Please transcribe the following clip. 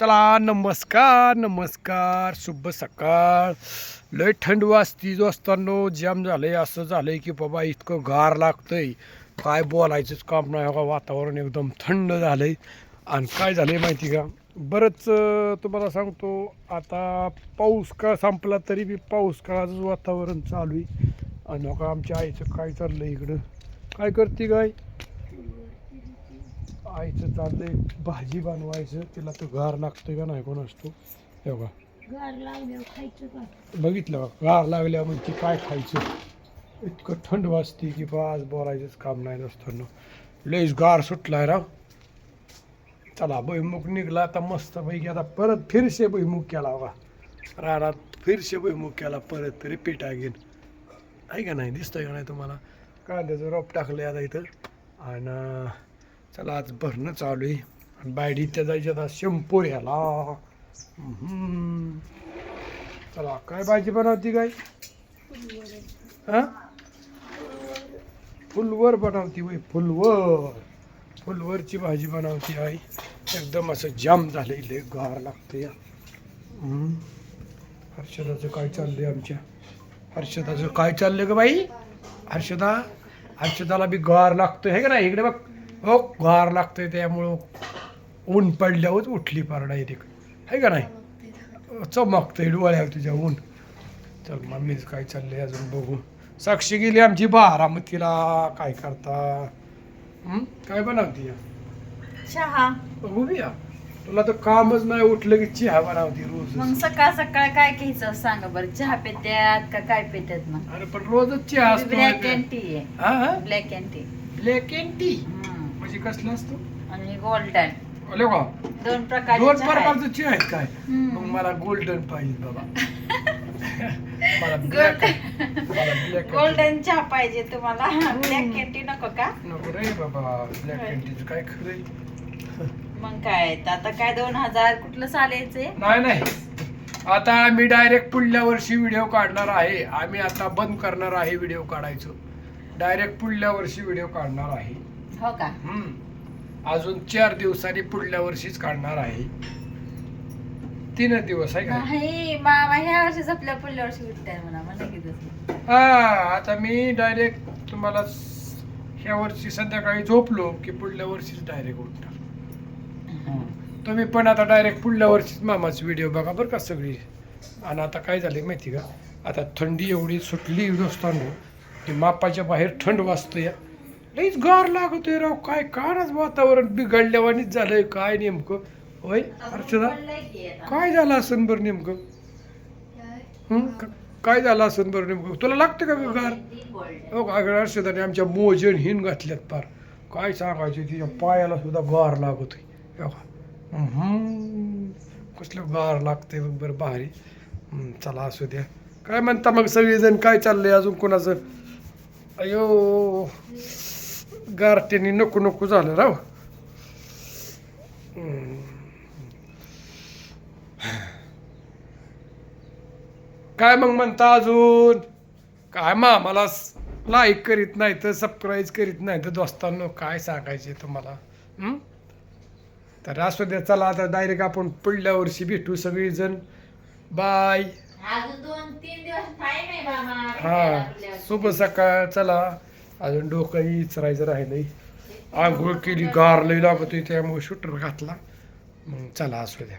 चला नमस्कार नमस्कार शुभ सकाळ. लय थंड वाजती जो असताना जाम झालंय असं झालंय की बाबा इतकं गार लागतंय. काय बोलायचंच काम नाही हो का? वातावरण एकदम थंड झालंय. आणि काय झालंय माहिती का? बरंच तुम्हाला सांगतो आता पाऊस काळ संपला तरी बी पाऊस काळाचंच वातावरण चालू आहे. आणि हो का आमच्या आईचं काय चाललं इकडं? काय करते काय आईचं चाललंय भाजी बनवायचं तिला तो गार लागतोय का नाही कोण असतो? हे बघा. गार लावल्यावर खायचं का? बघितलं गार लागल्या म्हणजे काय खायचं? इतकं थंड वाजते की बा आज बोलायचंच काम नाही नसताना लईच गार सुटलाय राव. चला भुईमुख निघला आता मस्त पैकी आता परत फिरशे भुईमुख केला बघा. रानात फिरशे भुईमुख केला परत रिपीट अगेन आहे का नाही? दिसतंय का नाही तुम्हाला? कांद्याचं रोप टाकलं आता इथं. आणि चला आज भरणं चालू आहे. आणि बायडी त्या जायच्या आता शंपूर ह्याला. चला काय भाजी बनवती काय हा? फुलवर बनवती वय फुलवर. फुलवरची भाजी बनवती आई. एकदम असं जाम झालेलं आहे गार लागते हर्षदाचं काय चाललंय आमच्या? हर्षदाचं काय चाललंय का बाई? हर्षदा? हर्षदाला बी गार लागतो हे का नाही? इकडे बघ. हो गार लागतोय त्यामुळं. ऊन पडल्यावर उठली पार डायरेक्ट आहे का नाही? चमकतंय डोळ्यावर तुझ्या ऊन. चल मम्मीच काय चाललंय अजून बघू. साक्षी गेली आमची बारामतीला. काय करता? हं? काय बनवती? चहा. बघू या. तुला तर कामच नाही उठलं की चहा बनवती रोज. मग सकाळ सकाळ काय घ्यायचं सांगा बरं. चहा पित्यात का काय पित्यात मग? अरे पण रोजच चहा असतो ब्लॅक अँड टी आहे. हा black and tea. Black and tea? म्हणजे कसलं असतो? आणि गोल्डन अरे वा. दोन प्रकारचे दोन चहा आहेत. प्रकारचं चहा आहेत काय? हम्म. मग मला गोल्डन पाहिजे बाबा. मला ब्लॅक मला ब्लॅक गोल्डन चहा पाहिजे तुम्हाला. ब्लॅक अँड टी नको का? नको रे बाबा. ब्लॅक टीचं काय खरंय? मग काय तर आता काय दोन हजार कुठलं चालायचंय नाही नाही. आता आम्ही डायरेक्ट पुढल्या वर्षी व्हिडिओ काढणार आहे. आम्ही आता बंद करणार आहे व्हिडिओ काढायचं. डायरेक्ट पुढल्या वर्षी व्हिडिओ काढणार आहे. हो का? हम्म. अजून चार दिवसांनी पुढल्या वर्षीच काढणार आहे. तीन दिवस आहे का? नाही मामा ह्या वर्षीच आपल्या पुढल्या वर्षी भेटताय म्हणा मला किती हा आता मी डायरेक्ट तुम्हाला स- ह्या वर्षी संध्याकाळी झोपलो की पुढल्या वर्षीच डायरेक्ट उठणार. तुम्ही पण आता डायरेक्ट पुढल्या वर्षीच मामाची व्हिडिओ बघा बरं का सगळी. आणि आता काय झालं माहिती का? आता थंडी एवढी सुटली असताना की मापाच्या बाहेर थंड वाजतोय. लईच गार लागतोय राव. काय काळच वातावरण बिघडल्यावानीच झालंय काय नेमकं? होय अर्चना? काय झालं असेल बरं नेमकं? हं? क- काय झालं असेल बरं नेमकं? तुला लागतं का ग गार? हो का अर्षदाने आमच्या मोजन हिन घातल्यात पार काय सांगायचे तिच्या पायाला सुद्धा गार लागत हो का. कसलं गार लागतंय बघ बरं भारी. चला असू द्या. काय म्हणता मग सगळेजण? काय चाललंय अजून कोणाचं? अयो. गारट्याने नको नको झालं राव. काय मग म्हणता अजून? काय मग आम्हाला लाईक करीत नाही तर सबस्क्राईब करीत नाही तर दोस्तांनो काय सांगायचे तुम्हाला? तर असू द्या चला आता डायरेक्ट आपण पुढल्या वर्षी भेटू सगळीजण. बाय हा. शुभ सकाळ. चला. अजून डोकंही इचरायचं राहिलंय. आंघोळ केली गार लई लागतोय त्यामुळे शूटर घातला. मग चला असू द्या.